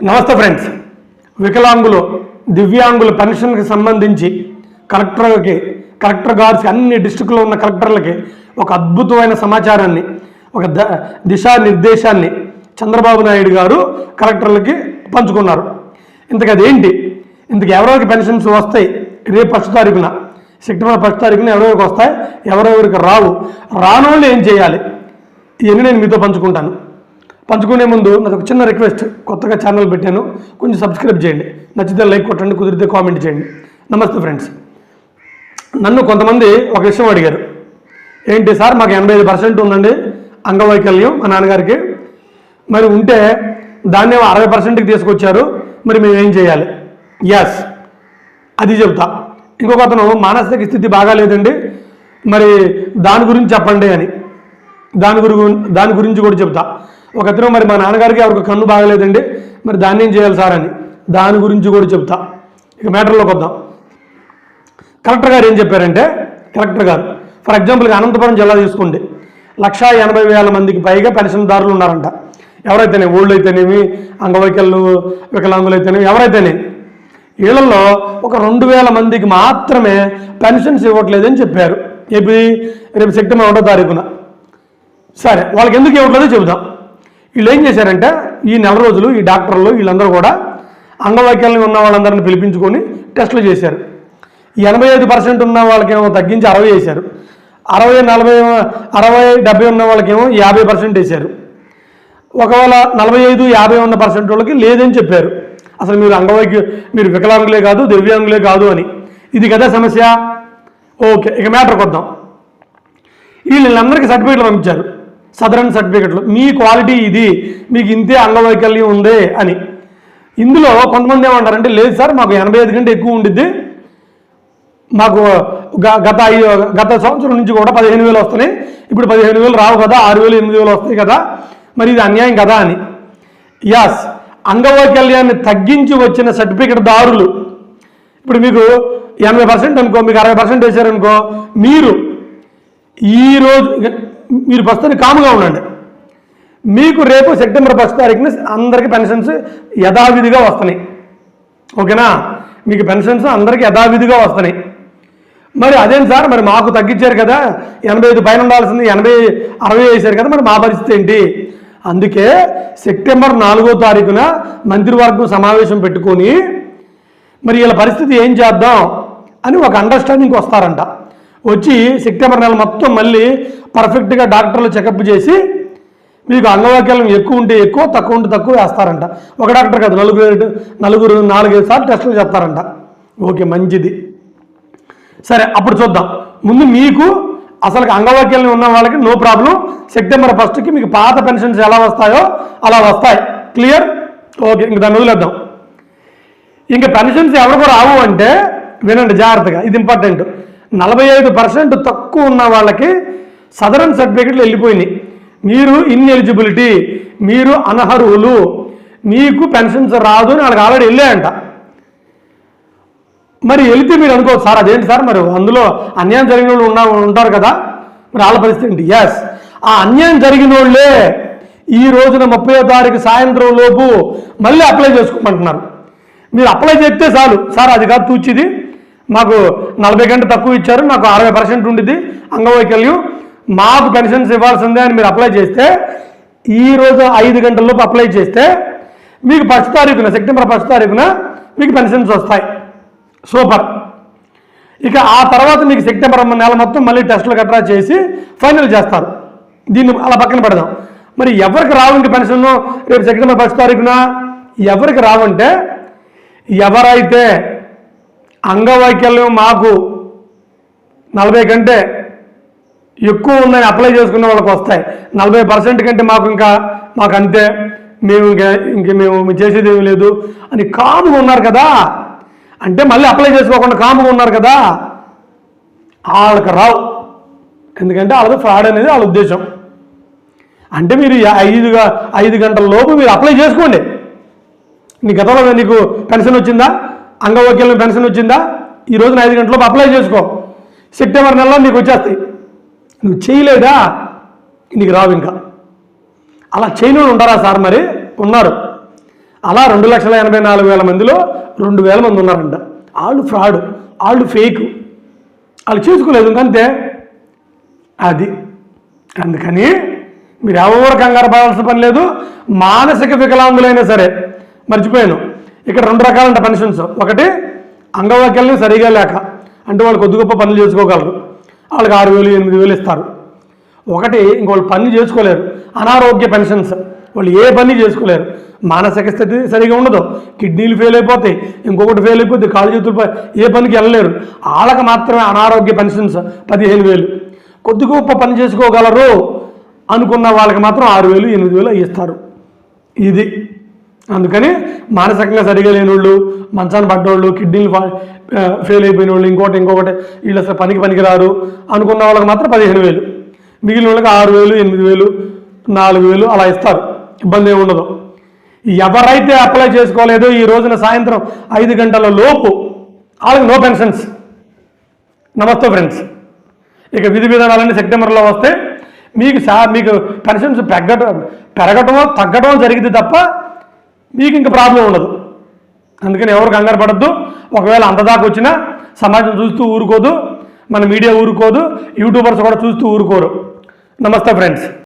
నమస్తే ఫ్రెండ్స్. వికలాంగులు దివ్యాంగుల పెన్షన్కి సంబంధించి కలెక్టర్కి కలెక్టర్ గారికి అన్ని డిస్టిక్లో ఉన్న కలెక్టర్లకి ఒక అద్భుతమైన సమాచారాన్ని ఒక ద దిశానిర్దేశాన్ని చంద్రబాబు నాయుడు గారు కలెక్టర్లకి పంచుకున్నారు. ఇంతకు అదేంటి? ఇంతకు ఎవరెవరికి పెన్షన్స్ వస్తాయి రేపు ఫస్ట్ తారీఖున సెప్టెంబర్ ఫస్ట్ తారీఖున ఎవరెవరికి వస్తాయి ఎవరెవరికి రావు. రానోళ్ళు ఏం చేయాలి? ఇవన్నీ నేను మీతో పంచుకుంటాను. పంచుకునే ముందు నాకు ఒక చిన్న రిక్వెస్ట్ కొత్తగా ఛానల్ పెట్టాను. కొంచెం సబ్స్క్రైబ్ చేయండి. నచ్చితే లైక్ కొట్టండి కుదిరితే కామెంట్ చేయండి. నమస్తే ఫ్రెండ్స్. నన్ను కొంతమంది ఒక విషయం అడిగారు. ఏంటి సార్ మాకు ఎనభై ఐదు పర్సెంట్ ఉందండి అంగవైకల్యం మా నాన్నగారికి. మరి ఉంటే దాన్ని అరవై పర్సెంట్కి తీసుకొచ్చారు మరి మేము ఏం చేయాలి? ఎస్ అది చెబుతా ఇంకొక అతను మానసిక స్థితి బాగాలేదండి మరి దాని గురించి చెప్పండి అని. దాని గురి దాని గురించి కూడా చెప్తా. ఒక అతను మరి మా నాన్నగారికి ఎవరికి కన్ను బాగలేదండి. మరి దాన్ని ఏం చేయాలి సార్ అని. దాని గురించి కూడా చెప్తా. ఇక మ్యాటర్లోకి వద్దాం. కలెక్టర్ గారు ఏం చెప్పారంటే కలెక్టర్ గారు ఫర్ ఎగ్జాంపుల్గా అనంతపురం జిల్లా తీసుకోండి లక్షా ఎనభై వేల మందికి పైగా పెన్షన్దారులు ఉన్నారంట. ఎవరైతేనే ఓళ్ళు అయితేనేమి అంగవైకల్లు వికలాంగులు అయితేనేమి ఎవరైతేనే వీళ్ళల్లో ఒక రెండు వేల మందికి మాత్రమే పెన్షన్స్ ఇవ్వట్లేదని చెప్పారు. ఏపీ రేపు సెప్టెంబర్ ఒకటో తారీఖున. సరే వాళ్ళకి ఎందుకు ఇవ్వట్లేదో చెబుదాం. వీళ్ళు ఏం చేశారంటే ఈ నెల రోజులు ఈ డాక్టర్లు వీళ్ళందరూ కూడా అంగవైకల్యం ఉన్న వాళ్ళందరిని పిలిపించుకొని టెస్టులు చేశారు. ఎనభై ఐదు పర్సెంట్ ఉన్న వాళ్ళకేమో తగ్గించి అరవై వేశారు. అరవై నలభై అరవై డెబ్బై ఉన్న వాళ్ళకేమో యాభై పర్సెంట్ వేశారు. ఒకవేళ నలభై ఐదు యాభై ఉన్న పర్సెంట్ వాళ్ళకి లేదని చెప్పారు. అసలు మీరు అంగవైక్య మీరు వికలాంగులే కాదు దివ్యాంగులే కాదు అని. ఇది కదా సమస్య? ఓకే ఇక మ్యాటర్ వద్దాం. వీళ్ళందరికీ సర్టిఫికేట్లు పంపించారు. సదరన్ సర్టిఫికెట్లు. మీ క్వాలిటీ ఇది. మీకు ఇంతే అంగవైకల్యం ఉంది అని. ఇందులో కొంతమంది ఏమంటారంటే లేదు సార్ మాకు ఎనభై ఐదు కంటే ఎక్కువ ఉండిద్ది. మాకు గ- గత ఐదు గత సంవత్సరం నుంచి కూడా పదిహేను వేలు వస్తున్నాయి. ఇప్పుడు పదిహేను వేలు రావు కదా ఆరు వేలు ఎనిమిది వేలు వస్తాయి కదా. మరి ఇది అన్యాయం కదా అని. యాస్ అంగవైకల్యాన్ని తగ్గించి వచ్చిన సర్టిఫికెట్ దారులు. ఇప్పుడు మీకు ఎనభై పర్సెంట్ అనుకో మీకు అరవై పర్సెంట్ వేశారనుకో మీరు ఈ రోజు మీరు ప్రస్తుతానికి కాముగా ఉండండి. మీకు రేపు సెప్టెంబర్ ఫస్ట్ తారీఖున అందరికీ పెన్షన్స్ యథావిధిగా వస్తున్నాయి. ఓకేనా? మీకు పెన్షన్స్ అందరికీ యథావిధిగా వస్తున్నాయి. మరి అదేం సార్? మరి మాకు తగ్గించారు కదా. ఎనభై ఐదు పైన ఉండాల్సింది ఎనభై అరవై వేసారు కదా. మరి మా పరిస్థితి ఏంటి? అందుకే సెప్టెంబర్ నాలుగో తారీఖున మంత్రివర్గం సమావేశం పెట్టుకొని మరి వీళ్ళ పరిస్థితి ఏం చేద్దాం అని ఒక అండర్స్టాండింగ్కి వస్తారంట. వచ్చి సెప్టెంబర్ నెల మొత్తం మళ్ళీ పర్ఫెక్ట్గా డాక్టర్లు చెకప్ చేసి మీకు అంగవైకల్యం ఎక్కువ ఉంటే ఎక్కువ తక్కువ ఉంటే తక్కువ వేస్తారంట. ఒక డాక్టర్ కాదు నలుగురు నలుగురు నాలుగైదు సార్లు టెస్టులు చెప్తారంట ఓకే మంచిది. సరే అప్పుడు చూద్దాం. ముందు మీకు అసలు అంగవైకల్యం ఉన్న వాళ్ళకి నో ప్రాబ్లం. సెప్టెంబర్ ఫస్ట్కి మీకు పాత పెన్షన్స్ ఎలా వస్తాయో అలా వస్తాయి. క్లియర్? ఓకే ఇంక దాన్ని వదిలేద్దాం. ఇంకా పెన్షన్స్ ఎవరికి రావు అంటే వినండి జాగ్రత్తగా ఇది ఇంపార్టెంట్. నలభై ఐదు పర్సెంట్ తక్కువ ఉన్న వాళ్ళకి సదరన్ సర్టిఫికెట్లు వెళ్ళిపోయినాయి. మీరు ఇన్ఎలిజిబిలిటీ మీరు అనర్హులు మీకు పెన్షన్స్ రాదు అని వాళ్ళకి ఆల్రెడీ వెళ్ళాయంట. మరి వెళితే మీరు అనుకోవచ్చు సార్ అదేంటి సార్? మరి అందులో అన్యాయం జరిగిన వాళ్ళు ఉన్నా ఉంటారు కదా? మరి వాళ్ళ పరిస్థితి ఏంటి? ఎస్ ఆ అన్యాయం జరిగిన వాళ్ళే ఈ రోజున ముప్పై తారీఖు సాయంత్రం లోపు మళ్ళీ అప్లై చేసుకోమంటున్నారు. మీరు అప్లై చేస్తే చాలు. సార్ అది కాదు తూచిది. మాకు నలభై గంటలు తక్కువ ఇచ్చారు నాకు అరవై పర్సెంట్ ఉండిద్ది. అంగవైకల్యం మాకు పెన్షన్స్ ఇవ్వాల్సిందే అని మీరు అప్లై చేస్తే ఈరోజు ఐదు గంటల్లోపు అప్లై చేస్తే మీకు ఫస్ట్ తారీఖున సెప్టెంబర్ ఫస్ట్ తారీఖున మీకు పెన్షన్స్ వస్తాయి. సూపర్. ఇక ఆ తర్వాత మీకు సెప్టెంబర్ నెల మొత్తం మళ్ళీ టెస్టులు గట్రా చేసి ఫైనల్ చేస్తారు. దీన్ని అలా పక్కన పెడదాం. మరి ఎవరికి రావు ఇంక పెన్షన్? రేపు సెప్టెంబర్ ఫస్ట్ తారీఖున ఎవరికి రావంటే ఎవరైతే అంగవైకల్యం మాకు నలభై కంటే ఎక్కువ ఉందని అప్లై చేసుకున్న వాళ్ళకి వస్తాయి. నలభై పర్సెంట్ కంటే మాకు ఇంకా మాకు అంతే. మేము ఇంకా ఇంక మేము చేసేది ఏమి లేదు. అని కాముగా ఉన్నారు కదా. అంటే మళ్ళీ అప్లై చేసుకోకుండా కాముగా ఉన్నారు కదా. వాళ్ళకి రావు. ఎందుకంటే వాళ్ళది ఫ్రాడ్ అనేది వాళ్ళ ఉద్దేశం. అంటే మీరు ఐదుగా ఐదు గంటల లోపు మీరు అప్లై చేసుకోండి. నీ గతంలో నీకు పెన్షన్ వచ్చిందా? అంగవైకల్యం పెన్షన్ వచ్చిందా? ఈ రోజున ఐదు గంటలకు అప్లై చేసుకో. సెప్టెంబర్ నెలలో నీకు వచ్చేస్తాయి. నువ్వు చేయలేదా? నీకు రావు ఇంకా. అలా చేయని వాళ్ళు ఉంటారా సార్ మరి? ఉన్నారు. అలా రెండు లక్షల ఎనభై నాలుగు వేల మందిలో రెండు వేల మంది ఉన్నారంట. వాళ్ళు ఫ్రాడ్ వాళ్ళు ఫేక్ వాళ్ళు చేసుకోలేదు ఇంకంతే అది. అందుకని మీరు ఎవరు కంగారు పడాల్సిన పని లేదు. మానసిక వికలాంగులైనా సరే. మర్చిపోయాను. ఇక్కడ రెండు రకాలంట పెన్షన్స్. ఒకటి అంగవైకల్యం సరిగా లేక అంటే వాళ్ళు కొద్ది గొప్ప పనులు చేసుకోగలరు. వాళ్ళకి ఆరు వేలు ఎనిమిది వేలు ఇస్తారు. ఒకటి ఇంకోళ్ళు పని చేసుకోలేరు. అనారోగ్య పెన్షన్స్. వాళ్ళు ఏ పని చేసుకోలేరు. మానసిక స్థితి సరిగా ఉండదు. కిడ్నీలు ఫెయిల్ అయిపోతాయి. ఇంకొకటి ఫెయిల్ అయిపోతే కాళ్ళు చేతులు ఏ పనికి వెళ్ళలేరు. వాళ్ళకి మాత్రమే అనారోగ్య పెన్షన్స్ పదిహేను వేలు. కొద్ది గొప్ప పని చేసుకోగలరు అనుకున్న వాళ్ళకి మాత్రం ఆరు వేలు ఎనిమిది వేలు ఇస్తారు. ఇది. అందుకని మానసికంగా సరిగా లేని వాళ్ళు మంచాన్ని పడ్డోళ్ళు కిడ్నీలు ఫెయిల్ అయిపోయిన వాళ్ళు ఇంకోటి ఇంకొకటి వీళ్ళు అసలు పనికి పనికిరారు అనుకున్న వాళ్ళకి మాత్రం పదిహేను వేలు. మిగిలిన వాళ్ళకి ఆరు వేలు ఎనిమిది వేలు నాలుగు వేలు అలా ఇస్తారు. ఇబ్బంది ఏమి ఉండదు. ఎవరైతే అప్లై చేసుకోలేదో ఈ రోజున సాయంత్రం ఐదు గంటల లోపు వాళ్ళకి నో పెన్షన్స్ నమస్తే ఫ్రెండ్స్ ఇక విధి విధానాలన్నీ సెప్టెంబర్లో వస్తే మీకు సా మీకు పెన్షన్స్ పెరగటం పెరగటమో తగ్గటమో జరిగింది తప్ప మీకు ఇంకా ప్రాబ్లం ఉండదు. అందుకని ఎవరు కంగారు పడద్దు. ఒకవేళ అంతదాకా వచ్చినా సమాజం చూస్తూ ఊరుకోదు. మన మీడియా ఊరుకోదు. యూట్యూబర్స్ కూడా చూస్తూ ఊరుకోరు. నమస్తే ఫ్రెండ్స్.